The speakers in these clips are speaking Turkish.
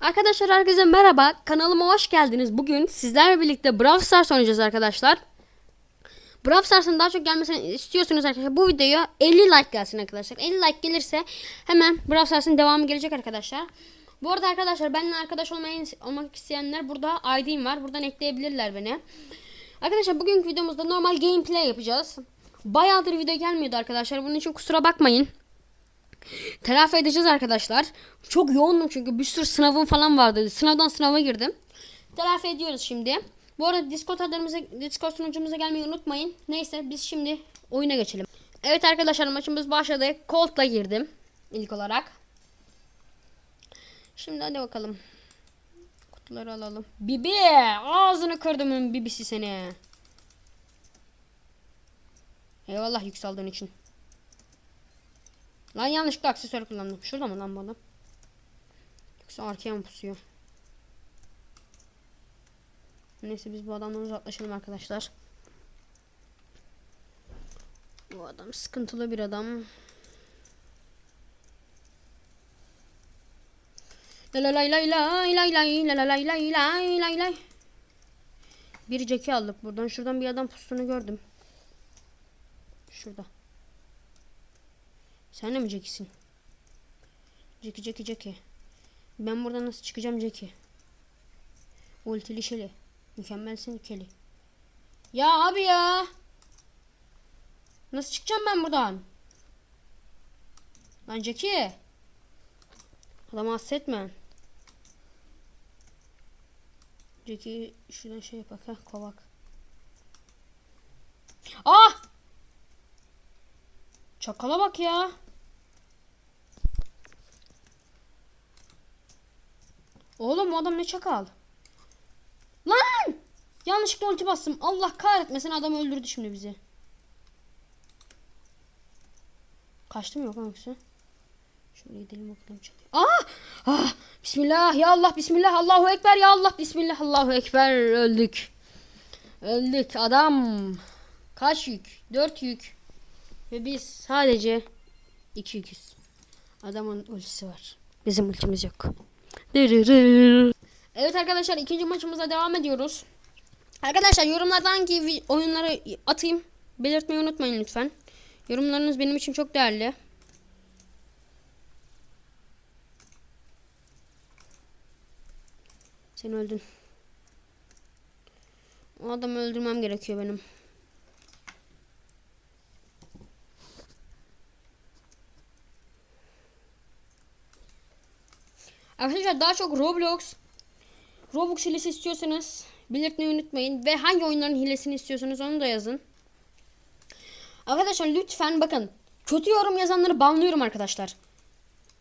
Arkadaşlar herkese merhaba. Kanalıma hoş geldiniz. Bugün sizlerle birlikte Brawl Stars oynayacağız arkadaşlar. Brawl Stars'ın daha çok gelmesini istiyorsunuz arkadaşlar. Bu videoya 50 like gelsin arkadaşlar. 50 like gelirse hemen Brawl Stars'ın devamı gelecek arkadaşlar. Bu arada arkadaşlar benimle arkadaş olmayı, olmak isteyenler burada ID'm var. Buradan ekleyebilirler beni. Arkadaşlar bugünkü videomuzda normal gameplay yapacağız. Bayağıdır video gelmiyordu arkadaşlar. Bunun için kusura bakmayın. Telafi edeceğiz arkadaşlar. Çok yoğundum çünkü bir sürü sınavım falan vardı. Sınavdan sınava girdim. Telafi ediyoruz şimdi. Bu arada Discord adlarımıza, Discord sunucumuza gelmeyi unutmayın. Neyse biz şimdi oyuna geçelim. Evet arkadaşlar maçımız başladı. Colt'la girdim ilk olarak. Şimdi hadi bakalım. Kutuları alalım. Bibi! Ağzını kırdım bibisi seni. Eyvallah yükseldiğin için. Lan yanlışlıkla aksesuar kullandım. Şurada mı lan bu adam? Yoksa arkaya mı pusuyor? Neyse biz bu adamdan uzaklaşalım arkadaşlar. Bu adam sıkıntılı bir adam. La la lay lay lay lay lay la la lay lay lay lay lay. Bir ceki aldık buradan. Şuradan bir adam pusunu gördüm. Şurada. Sen de mi Jackie'sin? Jackie Jackie Jackie. Ben buradan nasıl çıkacağım Jackie? Ultili şeli. Mükemmelsin Kelly. Ya abi ya. Nasıl çıkacağım ben buradan? Lan Jackie. Adamı hassetme. Jackie şuradan şey yap bak ha kovak. Ah! Çakala bak ya. Oğlum o adam ne çakal? Lan! Yanlışlıkla ulti bastım. Allah kahretmesin adam öldürdü şimdi bizi. Kaçtım yok hangisi? Şuraya gidelim bakalım. Ah! Ah! Bismillah ya Allah bismillah Allahu ekber ya Allah bismillah Allahu ekber öldük. Öldük adam. Kaç yük? Dört yük. Ve biz sadece iki yüküz. Adamın ultisi var. Bizim ultimiz yok. Evet arkadaşlar ikinci maçımıza devam ediyoruz. Arkadaşlar yorumlardan hangi oyunları atayım belirtmeyi unutmayın lütfen. Yorumlarınız benim için çok değerli. Sen öldün. O adamı öldürmem gerekiyor benim. Arkadaşlar daha çok Roblox, Roblox hilesi istiyorsanız belirtmeyi unutmayın. Ve hangi oyunların hilesini istiyorsanız onu da yazın. Arkadaşlar lütfen bakın. Kötü yorum yazanları banlıyorum arkadaşlar.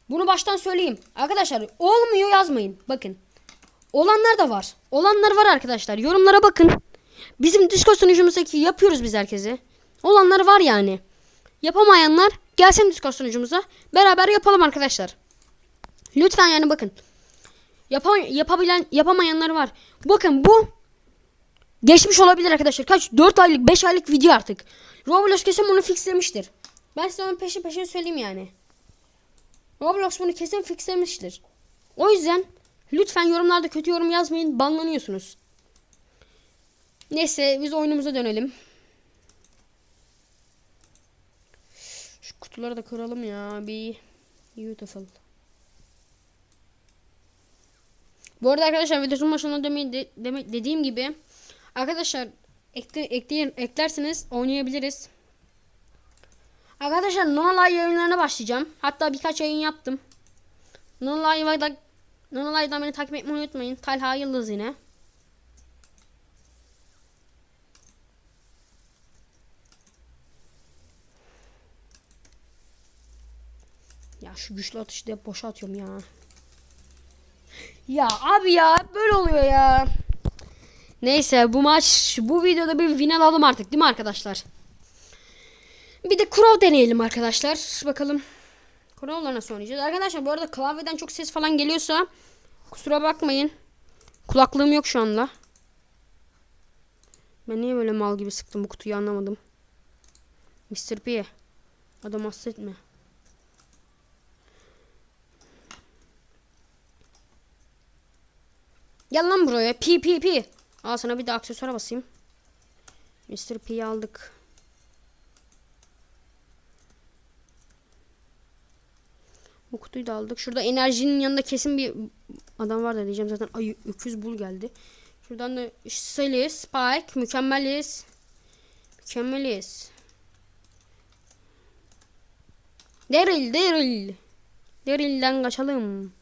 Bunu baştan söyleyeyim. Arkadaşlar olmuyor yazmayın. Bakın. Olanlar da var. Olanlar var arkadaşlar. Yorumlara bakın. Bizim Discord sunucumuzdaki yapıyoruz biz herkese. Olanlar var yani. Yapamayanlar gelsin Discord sunucumuza. Beraber yapalım arkadaşlar. Lütfen yani bakın. Yapa, yapabilen yapamayanlar var. Bakın bu geçmiş olabilir arkadaşlar. Kaç 4 aylık 5 aylık video artık. Roblox kesin bunu fixlemiştir. Ben size onu peşin peşin söyleyeyim yani. Roblox bunu kesin fixlemiştir. O yüzden lütfen yorumlarda kötü yorum yazmayın. Banlanıyorsunuz. Neyse biz oyunumuza dönelim. Şu kutuları da kıralım ya. Bir beautiful. Bu arada arkadaşlar videonun başında deme, de, deme- dediğim gibi arkadaşlar ekle, ekleyin, eklerseniz oynayabiliriz. Arkadaşlar Nonolay yayınlarına başlayacağım. Hatta birkaç yayın yaptım. Nonolay'da Nonolay'dan beni takip etmeyi unutmayın. Talha Yıldız yine. Ya şu güçlü atışı da boşa atıyorum ya. Ya abi ya böyle oluyor ya. Neyse bu maç bu videoda bir win alalım artık değil mi arkadaşlar? Bir de Crow deneyelim arkadaşlar. Bakalım. Crow'la nasıl oynayacağız? Arkadaşlar bu arada klavyeden çok ses falan geliyorsa kusura bakmayın. Kulaklığım yok şu anda. Ben niye böyle mal gibi sıktım bu kutuyu anlamadım. Mr. P. Adam hassetme. Gel lan buraya. Pi pi pi. Al sana bir de aksesuara basayım. Mr. P'yi aldık. Bu kutuyu da aldık. Şurada enerjinin yanında kesin bir adam var da diyeceğim zaten. Ay öküz bul geldi. Şuradan da Sally, Spike, mükemmeliz. Mükemmeliz. Daryl, Daryl. Daryl'den kaçalım.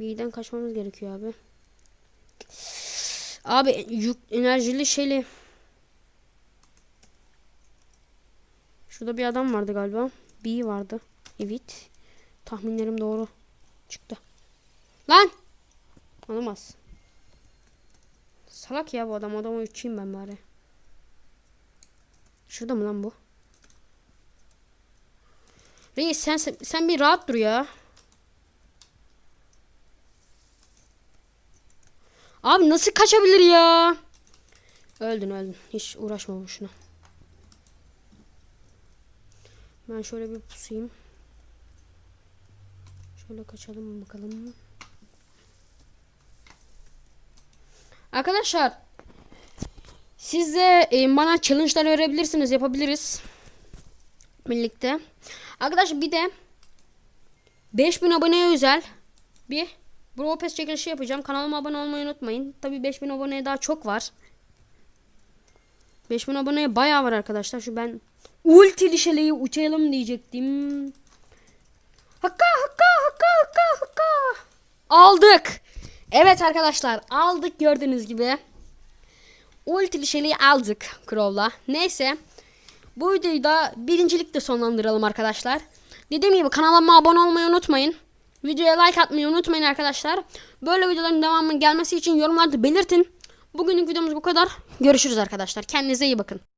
Birden kaçmamız gerekiyor abi. Abi yük, enerjili şeyli. Şurada bir adam vardı galiba. B vardı. Evet. Tahminlerim doğru çıktı. Lan! Olamaz. Salak ya bu adam. Adamı uçayım ben bari. Şurada mı lan bu? Reis sen, sen bir rahat dur ya. Abi nasıl kaçabilir ya? Öldün öldün. Hiç uğraşma boşuna. Ben şöyle bir pusayım. Şöyle kaçalım bakalım. Arkadaşlar siz de e, bana challenge'lar verebilirsiniz. Yapabiliriz. Birlikte. Arkadaşlar bir de 5000 aboneye özel bir Brawl Pass çekilişi yapacağım. Kanalıma abone olmayı unutmayın. Tabi 5000 aboneye daha çok var. 5000 aboneye bayağı var arkadaşlar. Şu ben ulti lişeleyi uçayalım diyecektim. Hakka hakka hakka hakka hakka. Aldık. Evet arkadaşlar aldık gördüğünüz gibi. Ulti lişeleyi aldık Crow'la. Neyse. Bu videoyu da birincilikle sonlandıralım arkadaşlar. Dediğim gibi kanalıma abone olmayı unutmayın. Videoya like atmayı unutmayın arkadaşlar. Böyle videoların devamının gelmesi için yorumlarda belirtin. Bugünlük videomuz bu kadar. Görüşürüz arkadaşlar. Kendinize iyi bakın.